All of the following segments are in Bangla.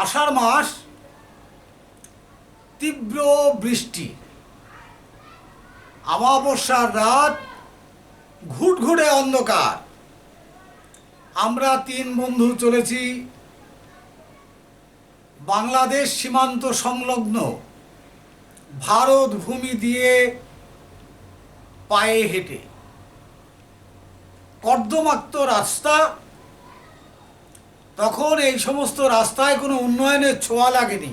আষাঢ় মাস তীব্র বৃষ্টি। আমাবস্যার রাত ঘুটঘুটে অন্ধকার। আমরা তিন বন্ধু চলেছি বাংলাদেশ সীমান্ত সংলগ্ন ভারত ভূমি দিয়ে পায়ে হেঁটে। কর্দমাক্ত রাস্তা তখন এই সমস্ত রাস্তায় কোনো উন্নয়নের ছোঁয়া লাগেনি।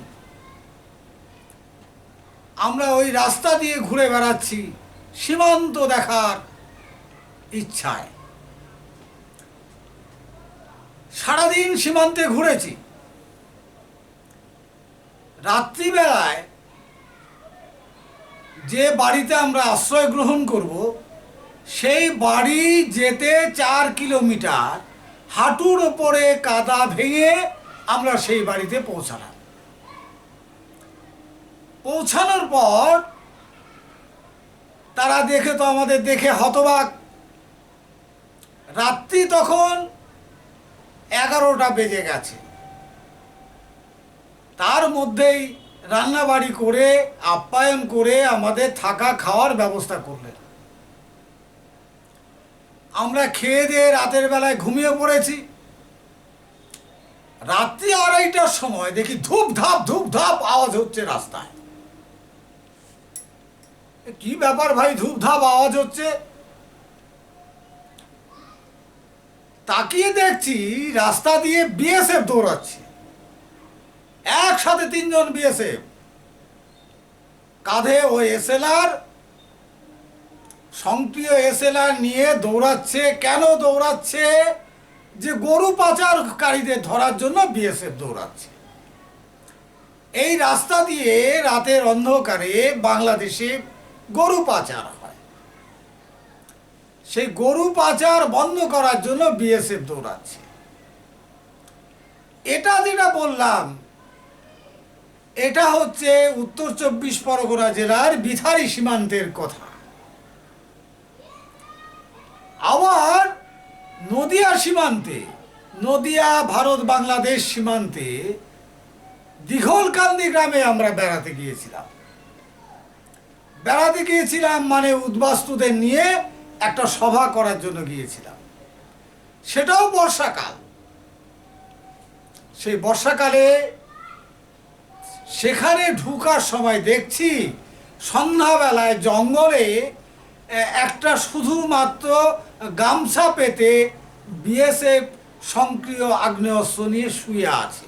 আমরা ওই রাস্তা দিয়ে ঘুরে বেড়াচ্ছি, সীমান্ত দেখার ইচ্ছায়। সারাদিন সীমান্তে ঘুরেছি। রাত্রিবেলায় যে বাড়িতে আমরা আশ্রয় গ্রহণ করব, সেই বাড়ি যেতে চার কিলোমিটার হাঁটুর ওপরে কাদা ভেঙে আমরা সেই বাড়িতে পৌঁছালাম। পৌঁছানোর পর তারা দেখে তো আমাদের দেখে হতবাক। রাত্রি তখন এগারোটা বেজে গেছে। তার মধ্যেই রান্নাবাড়ি করে, আপ্যায়ন করে আমাদের থাকা খাওয়ার ব্যবস্থা করলেন। আমরা খেয়ে দিয়ে রাতের বেলায় ঘুমিয়ে পড়েছি। রাত্রি আড়াইটার সময় দেখি ধূপ ধাপ ধূপ ধাপ আওয়াজ হচ্ছে রাস্তায়। কি ব্যাপার ভাই ধূপ ধাপ আওয়াজ হচ্ছে? তাকিয়ে দেখছি রাস্তা দিয়ে বিএসএফ দৌড়াচ্ছে। একসাথে তিনজন বিএসএফ কাঁধে ও এসএলআর সক্রিয় এসএলআর নিয়ে দৌড়াচ্ছে, কেন দৌড়াচ্ছে? যে গরু পাচারকারীদের ধরার জন্য বিএসএফ দৌড়াচ্ছে। এই রাস্তা দিয়ে রাতের অন্ধকারে বাংলাদেশে গরু পাচার হয়। সেই গরু পাচার বন্ধ করার জন্য বিএসএফ দৌড়াচ্ছে। এটা যেটা বললাম, এটা হচ্ছে উত্তর চব্বিশ পরগনা জেলার বিথারি সীমান্তের কথা। আবার নদিয়া সীমান্তে, নদিয়া, ভারত, বাংলাদেশ সীমান্তে দীঘলকান্দি গ্রামে আমরা বেড়াতে গিয়েছিলাম। বেড়াতে গিয়েছিলাম মানে উদ্বাস্তুদের নিয়ে একটা সভা করার জন্য গিয়েছিলাম। সেটাও বর্ষাকাল। সেই বর্ষাকালে সেখানে ঢুকার সময় দেখছি সন্ধ্যাবেলায় জঙ্গলে একটা শুধুমাত্র গামছা পেতে বিএসএফ সক্রিয় আগ্নেয়াস্ত্র নিয়ে শুয়ে আছে।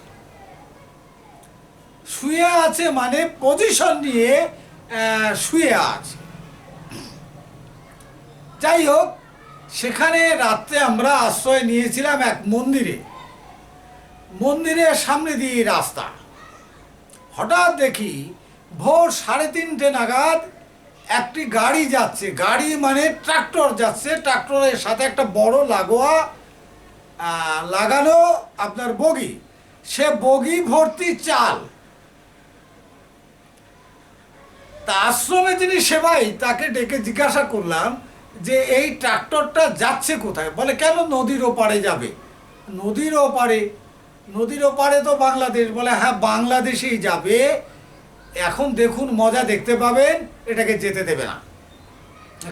শুয়ে আছে মানে পজিশন নিয়ে শুয়ে আছে। যাই হোক, সেখানে রাত্রে আমরা আশ্রয় নিয়েছিলাম এক মন্দিরে। মন্দিরের সামনে দিয়ে রাস্তা। হঠাৎ দেখি ভোর সাড়ে তিনটে নাগাদ একটি গাড়ি যাচ্ছে, গাড়ি মানে ট্রাক্টর যাচ্ছে, ট্রাক্টরের সাথে একটা বড় লাগোয়া লাগানো আপনার বগি। সে বগি ভর্তি চাল। তা আশ্রমে যিনি সেবাই তাকে ডেকে জিজ্ঞাসা করলাম যে, এই ট্রাক্টরটা যাচ্ছে কোথায়? বলে, কেন নদীর ওপারে যাবে? নদীর ওপারে নদীর ওপারে তো বাংলাদেশ। বলে হ্যাঁ বাংলাদেশেই যাবে। এখন দেখুন মজা দেখতে পাবেন, এটাকে যেতে দেবে না।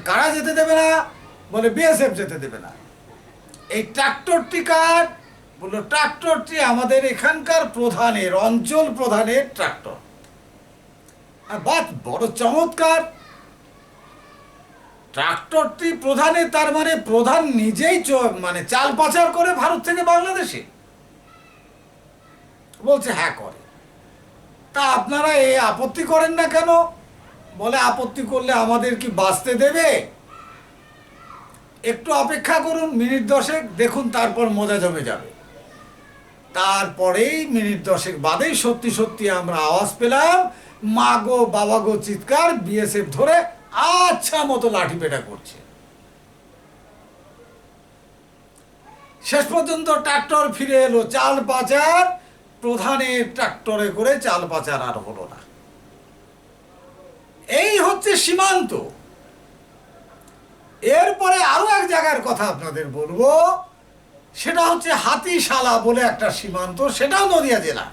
কারা যেতে দেবে না? বলে বিএসএফ যেতে দেবে না। এই ট্রাক্টরটি কার? বলল, ট্রাক্টরটি আমাদের এখানকার প্রধানের, অঞ্চল প্রধানের ট্রাক্টর। বাহ, বড় চমৎকার। ট্রাক্টরটি প্রধানের, তার মানে প্রধান নিজেই মানে চাল পাচার করে ভারত থেকে বাংলাদেশে। বলছে হ্যাঁ করে। তা আপনারা এই আপত্তি করেন না কেন? বলে আপত্তি করলে আমাদের কি বাঁচতে দেবে? একটু অপেক্ষা করুন, মিনিট দশেক, দেখুন তারপর মজা জমে যাবে। তারপরেই মিনিট দশেক বাদেই সত্যি সত্যি আমরা আওয়াজ পেলাম, মা গো, বাবা গো চিৎকার, বিএসএফ ধরে আচ্ছা মতো লাঠি পেটা করছে। শেষ পর্যন্ত ট্রাক্টর ফিরে এলো, চাল পাচার প্রধানের ট্রাক্টরে করে চাল পাচার আর হলো না। এই হচ্ছে সীমান্ত। এরপরে আরও এক জায়গার কথা আপনাদের বলব, সেটা হচ্ছে হাতিশালা বলে একটা সীমান্ত, সেটাও নদিয়া জেলা।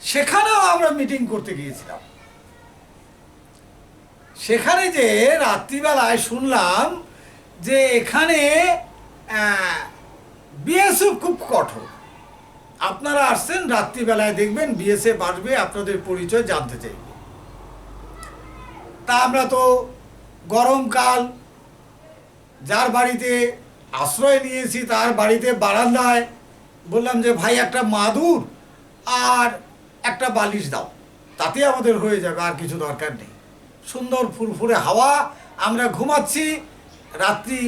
সেখানেও আমরা মিটিং করতে গিয়েছিলাম। সেখানে যে রাত্রিবেলায় শুনলাম যে এখানে বিএসএফ খুব কঠোর। আপনারা আসছেন, রাত্রিবেলায় দেখবেন বিএসএফ আসবে, আপনাদের পরিচয় জানতে চাইবে। তা আমরা তো গরমকাল যার বাড়িতে আশ্রয় নিয়েছি, তার বাড়িতে বারান্দায় বললাম যে, ভাই, একটা মাদুর আর একটা বালিশ দাও, তাতে আমাদের হয়ে যাবে, আর কিছু দরকার নেই। সুন্দর ফুরফুরে হাওয়া, আমরা ঘুমাচ্ছি, রাত্রি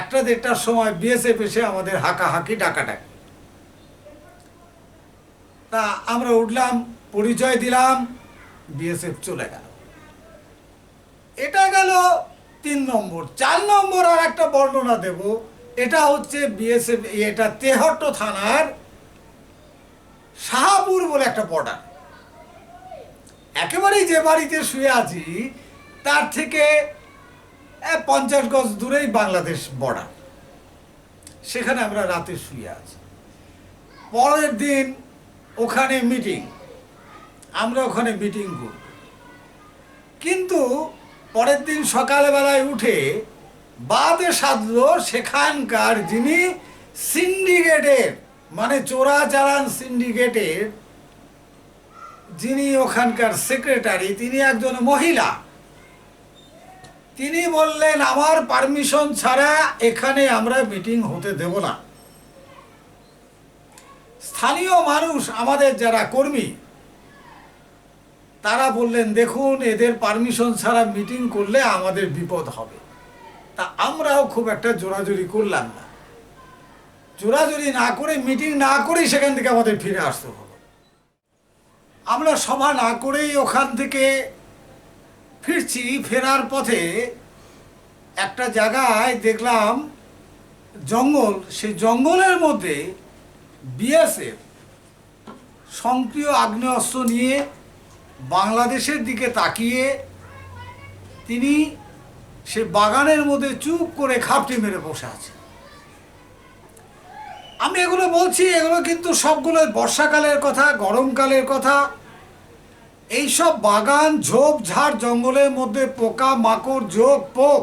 একটা দেড়টার সময় বিএসএফ এসে আমাদের হাঁকাহাঁকি, ডাকাডাকি। তা আমরা উঠলাম, পরিচয় দিলাম বিএসএফ চলে গেল। এটা গেল তিন নম্বর। চার নম্বর আর একটা বর্ণনা দেব। এটা হচ্ছে বিএসএফ এটা তেহট্ট থানার শাহাপুর বলে একটা বর্ডার। একেবারেই যে বাড়িতে শুয়ে আছি, তার থেকে পঞ্চাশ গজ দূরেই বাংলাদেশ বর্ডার। সেখানে আমরা রাতে শুয়ে আছি। পরের দিন ওখানে মিটিং আমরা ওখানে মিটিং করব। কিন্তু পরের দিন সকালবেলায় উঠে বাদে সাধলো সেখানকার যিনি সিন্ডিকেটের মানে চোরাচালান সিন্ডিকেটের যিনি ওখানকার সেক্রেটারি তিনি একজন মহিলা। তিনি বললেন, আমার পারমিশন ছাড়া এখানে আমরা মিটিং হতে দেব না। স্থানীয় মানুষ আমাদের যারা কর্মী, তারা বললেন, দেখুন, এদের পারমিশন ছাড়া মিটিং করলে আমাদের বিপদ হবে। তা আমরাও খুব একটা জোরাজুরি করলাম না। জোরাজুরি না করে মিটিং না করেই সেখান থেকে আমাদের ফিরে আসতে হলো। আমরা সভা না করেই ওখান থেকে ফিরছি। ফেরার পথে একটা জায়গায় দেখলাম জঙ্গল। সেই জঙ্গলের মধ্যে বিএসএফ সক্রিয় আগ্নেয়াস্ত্র নিয়ে বাংলাদেশের দিকে তাকিয়ে তিনি সে বাগানের মধ্যে চুপ করে খাপটি মেরে বসে আছে। আমি এগুলো বলছি, এগুলো কিন্তু সবগুলো বর্ষাকালের কথা, গরমকালের কথা। এইসব বাগান, ঝোপ, ঝাড়, জঙ্গলের মধ্যে পোকা, মাকড়, ঝোপ, পোক,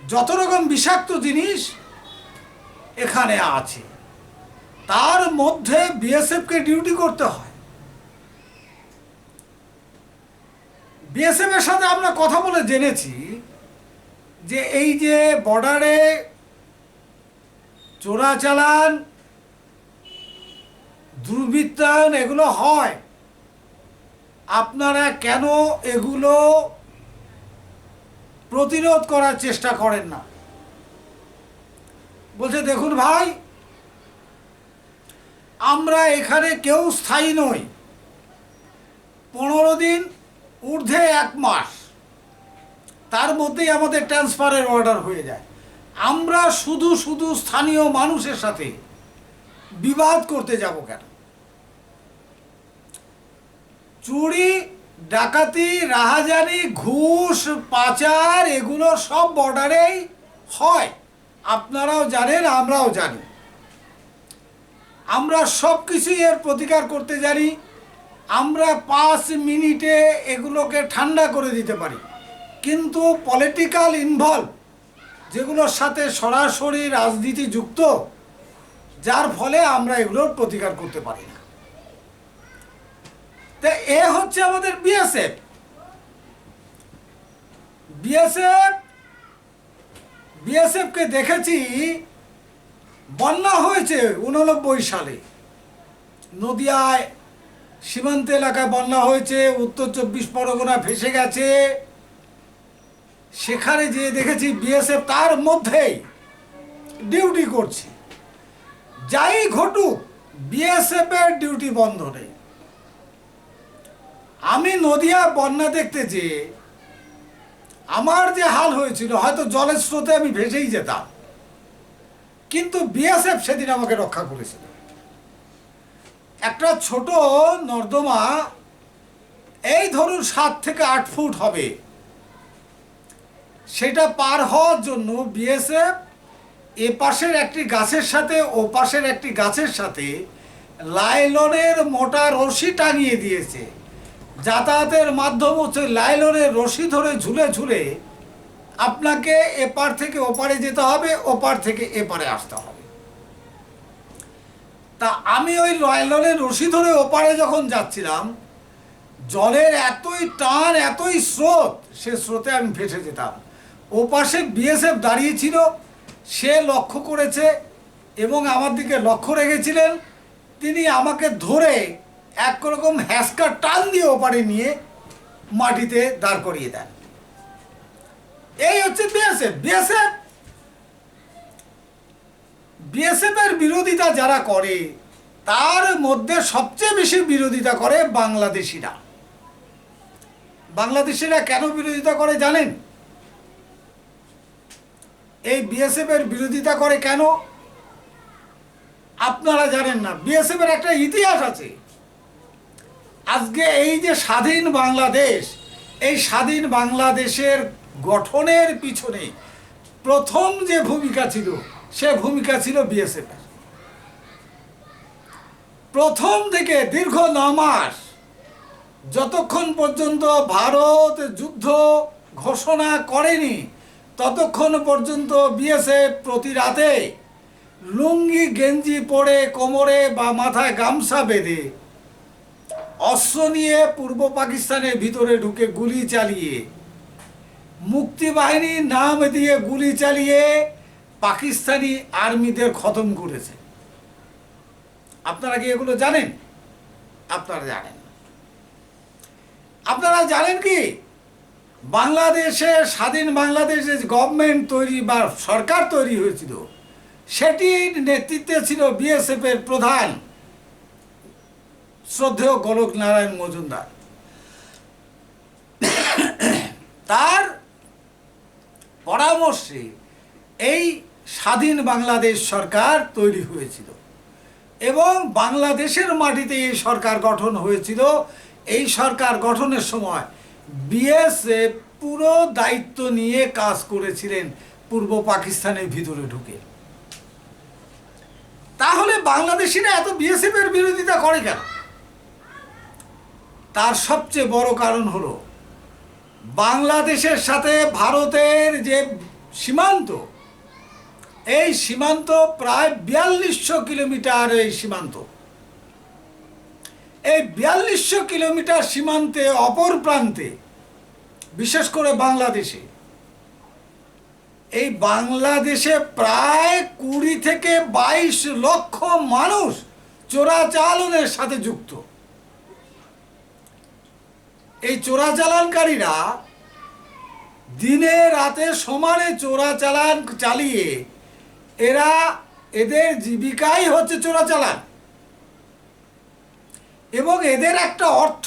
যত রকম বিষাক্ত জিনিস এখানে আছে। তার মধ্যে বিএসএফকে ডিউটি করতে হয়। বিএসএফ এর সাথে আমরা কথা বলে জেনেছি যে এই যে বর্ডারে চোরাচালান, দুর্বৃত্তায়ন এগুলো হয়, আপনারা কেন এগুলো প্রতিরোধ করার চেষ্টা করেন না? বলছে, দেখুন ভাই, আমরা এখানে কেউ স্থায়ী নই। পনেরো দিন ঊর্ধ্বে এক মাস। তার মধ্যেই আমাদের ট্রান্সফারের অর্ডার হয়ে যায়। আমরা শুধু শুধু স্থানীয় মানুষের সাথে বিবাদ করতে যাব কেন? চুরি, ডাকাতি, রাহাজানি, ঘুষ, পাচার, এগুলো সব বর্ডারেই হয়। আপনারাও জানেন, আমরাও জানি। আমরা সব কিছুই এর প্রতিকার করতে জানি। আমরা পাঁচ মিনিটে এগুলোকে ঠান্ডা করে দিতে পারি। কিন্তু পলিটিক্যাল ইনভলভ যেগুলোর সাথে সরাসরি রাজনীতি যুক্ত, যার ফলে আমরা এগুলোর প্রতিকার করতে পারি না। তা এ হচ্ছে আমাদের বিএসএফ বিএসএফ বিএসএফকে দেখেছি, বন্যা হয়েছে উননব্বই সালে। নদিয়ায় সীমান্ত এলাকায় বন্যা হয়েছে, উত্তর চব্বিশ পরগনা ভেসে গেছে। সেখানে যেয়ে দেখেছি বিএসএফ তার মধ্যেই ডিউটি করছে। যাই ঘটুক বিএসএফ এর ডিউটি বন্ধ নেই। আমি নদিয়া বন্যা দেখতে যেয়ে আমার যে হাল হয়েছিল, হয়তো জলের স্রোতে আমি ভেসেই যেতাম। কিন্তু বিএসএফ সেদিন আমাকে রক্ষা করেছিল। একটা ছোট নর্দমা এই ধরুন সাত থেকে আট ফুট হবে। সেটা পার হওয়ার জন্য বিএসএফ এ পাশের একটি গাছের সাথে, ও পাশের একটি গাছের সাথে লাইলনের মোটা রশি টাঙিয়ে দিয়েছে। যাতায়াতের মাধ্যম হচ্ছে লাইলনের রশি ধরে ঝুলে ঝুলে আপনাকে এপার থেকে ওপারে যেতে হবে, ওপার থেকে এপারে আসতে হবে। তা আমি ওই লাইলনের রশি ধরে ওপারে যখন যাচ্ছিলাম, জলের এতই টান, এতই স্রোত, সে স্রোতে আমি ভেসে যেতাম। ও পাশে বিএসএফ দাঁড়িয়েছিল, সে লক্ষ্য করেছে এবং আমার দিকে লক্ষ্য রেখেছিলেন। তিনি আমাকে ধরে একরকম হ্যাসকার টান দিয়ে ওপারে নিয়ে মাটিতে দাঁড় করিয়ে দেন। এই হচ্ছে বিএসএফ। বিএসএফ বিএসএফ এর বিরোধিতা যারা করে, তার মধ্যে সবচেয়ে বেশি বিরোধিতা করে বাংলাদেশিরা। বাংলাদেশিরা কেন বিরোধিতা করে জানেন? এই বিএসএফ এর বিরোধিতা করে কেন? আপনারা জানেন না। বিএসএফ এর একটা ইতিহাস আছে। আজকে এই যে স্বাধীন বাংলাদেশ, এই স্বাধীন বাংলাদেশের গঠনের পিছনে প্রথম যে ভূমিকা ছিল, সে ভূমিকা ছিল বিএসএফ প্রথম থেকে দীর্ঘ ন মাস, যতক্ষণ পর্যন্ত ভারত যুদ্ধ ঘোষণা করেনি, ততক্ষণ পর্যন্ত বিএসএফ প্রতি রাতে লুঙ্গি, গেঞ্জি পরে কোমরে বা মাথায় গামছা বেঁধে অস্ত্র নিয়ে পূর্ব পাকিস্তানের ভিতরে ঢুকে গুলি চালিয়ে, মুক্তিবাহিনীর নাম দিয়ে গুলি চালিয়ে পাকিস্তানি আর্মিদের খতম করেছে। আপনারা কি এগুলো জানেন? আপনারা জানেন আপনারা জানেন কি? বাংলাদেশে, স্বাধীন বাংলাদেশে গভর্নমেন্ট তৈরি বা সরকার তৈরি হয়েছিল, সেটির নেতৃত্বে ছিল বিএসএফ এর প্রধান শ্রদ্ধেয় গোলক নারায়ণ মজুমদার। তার পরামর্শে এই স্বাধীন বাংলাদেশ সরকার তৈরি হয়েছিল এবং বাংলাদেশের মাটিতে এই সরকার গঠন হয়েছিল। এই সরকার গঠনের সময় বিএসএফ পুরো দায়িত্ব নিয়ে কাজ করেছিলেন পূর্ব পাকিস্তানের ভিতরে ঢুকে। তাহলে বাংলাদেশিরা এত বিএসএফ এর বিরোধিতা করে কেন? তার সবচেয়ে বড় কারণ হলো, বাংলাদেশের সাথে ভারতের যে সীমান্ত, এই সীমান্ত প্রায় বিয়াল্লিশশো কিলোমিটার এই সীমান্ত। এই বিয়াল্লিশশো কিলোমিটার সীমান্তে অপর প্রান্তে, বিশেষ করে বাংলাদেশে, এই বাংলাদেশে প্রায় কুড়ি থেকে বাইশ লক্ষ মানুষ চোরাচালনের সাথে যুক্ত। এই চোরাচালানকারীরা দিনে রাতে সমানে চোরাচালান চালিয়ে এরা এদের জীবিকাই হচ্ছে চোরাচালান এবং এদের একটা অর্থ,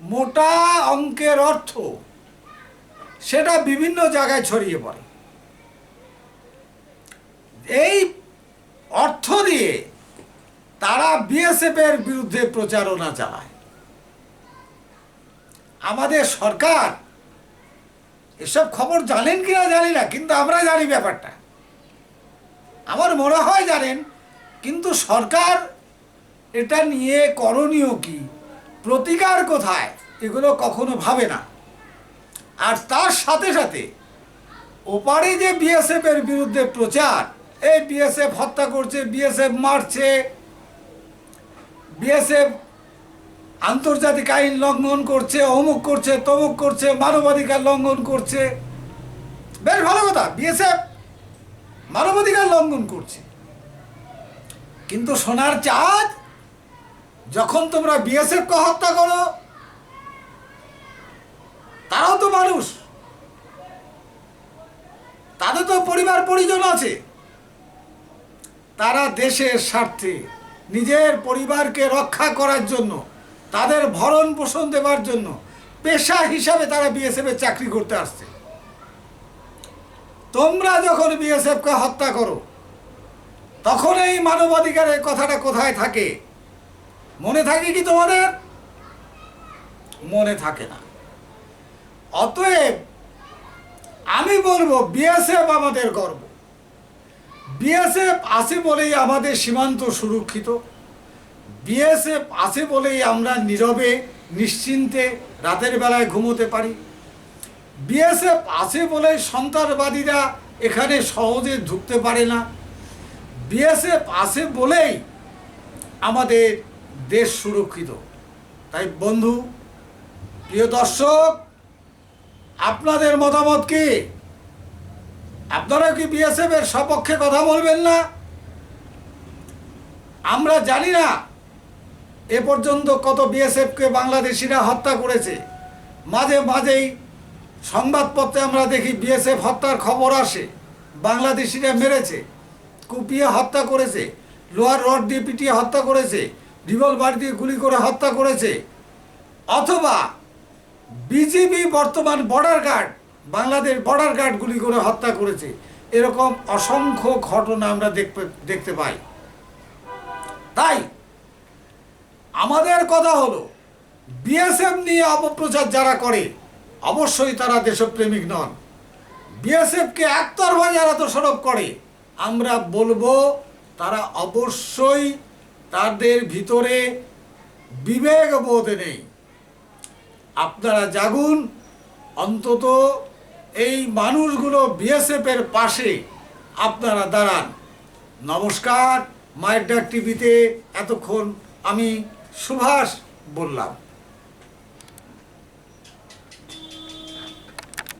মোটা অঙ্কের অর্থ, সেটা বিভিন্ন জায়গায় ছড়িয়ে পড়ে। এই অর্থ দিয়ে তারা বিএসএফ এর বিরুদ্ধে প্রচারণা চালায়। আমাদের সরকার, এসব খবর জানেন কিনা জানি না, কিন্তু আমরা জানি ব্যাপারটা। আমার মনে হয় জানেন, কিন্তু সরকার এটা নিয়ে করণীয় কি? প্রতিকার কোথায়? এগুলো কখনো ভাবে না। আর তার সাথে সাথে, ওপারে যে বিএসএফ এর বিরুদ্ধে প্রচার, এই বিএসএফ হত্যা করছে বিএসএফ মারছে বিএসএফ আন্তর্জাতিক আইন লঙ্ঘন করছে, অমুক করছে, তমুক করছে, মানবাধিকার লঙ্ঘন করছে। বেশ ভালো কথা, বিএসএফ মানবাধিকার লঙ্ঘন করছে। কিন্তু সোনার চাঁদ, যখন তোমরা বিএসএফ কে হত্যা করো, তারাও তো মানুষ। তাদের তো পরিবার পরিজন আছে। তারা দেশের স্বার্থে নিজের পরিবারকে রক্ষা করার জন্য তাদের ভরণ পোষণ দেওয়ার জন্য পেশা হিসাবে তারা বিএসএফ এর চাকরি করতে আসছে। তোমরা যখন বিএসএফ কে হত্যা করো, তখন এই মানবাধিকারের কথাটা কোথায় থাকে? মনে থাকে কি তোমাদের? মনে থাকে না। অতএব আমি বলব, বিএসএফ আমাদের গর্ব। বিএসএফ আছে বলেই আমাদের সীমান্ত সুরক্ষিত। বিএসএফ আছে বলেই আমরা নীরবে, নিশ্চিন্তে রাতের বেলায় ঘুমোতে পারি। বিএসএফ আছে বলে সন্ত্রাসবাদীরা এখানে সহজে ঢুকতে পারে না। বিএসএফ আছে বলেই আমাদের দেশ সুরক্ষিত। তাই বন্ধু, প্রিয় দর্শক, আপনাদের মতামত কি? আপনারা কি বিএসএফ এর সপক্ষে কথা বলবেন না? আমরা জানি না এ পর্যন্ত কত বিএসএফকে বাংলাদেশিরা হত্যা করেছে? মাঝে মাঝেই সংবাদপত্রে আমরা দেখি বিএসএফ হত্যার খবর আসে। বাংলাদেশিরা মেরেছে, কুপিয়ে হত্যা করেছে, লোহার রড দিয়ে পিটিয়ে হত্যা করেছে, রিভলভার দিয়ে গুলি করে হত্যা করেছে। অথবা বিজিবি বর্তমান border guard Bangladesh border guard গুলি করে হত্যা করেছে। এরকম অসংখ্য ঘটনা আমরা দেখতে দেখতে পাই। তাই আমাদের কথা হলো বিএসএফ নিয়ে অপপ্রচার যারা করে, অবশ্যই তারা দেশপ্রেমিক নন। বিএসএফকে একতরফা যারা দোষারোপ করে, আমরা বলব তারা অবশ্যই তাদের ভিতরে বিবেক বোধ নেই। আপনারা জাগুন, অন্তত এই মানুষগুলো বিএসএফের পাশে আপনারা দাঁড়ান। নমস্কার মায়ের ডাক টিভিতে এতক্ষণ আমি সুভাষ বললাম।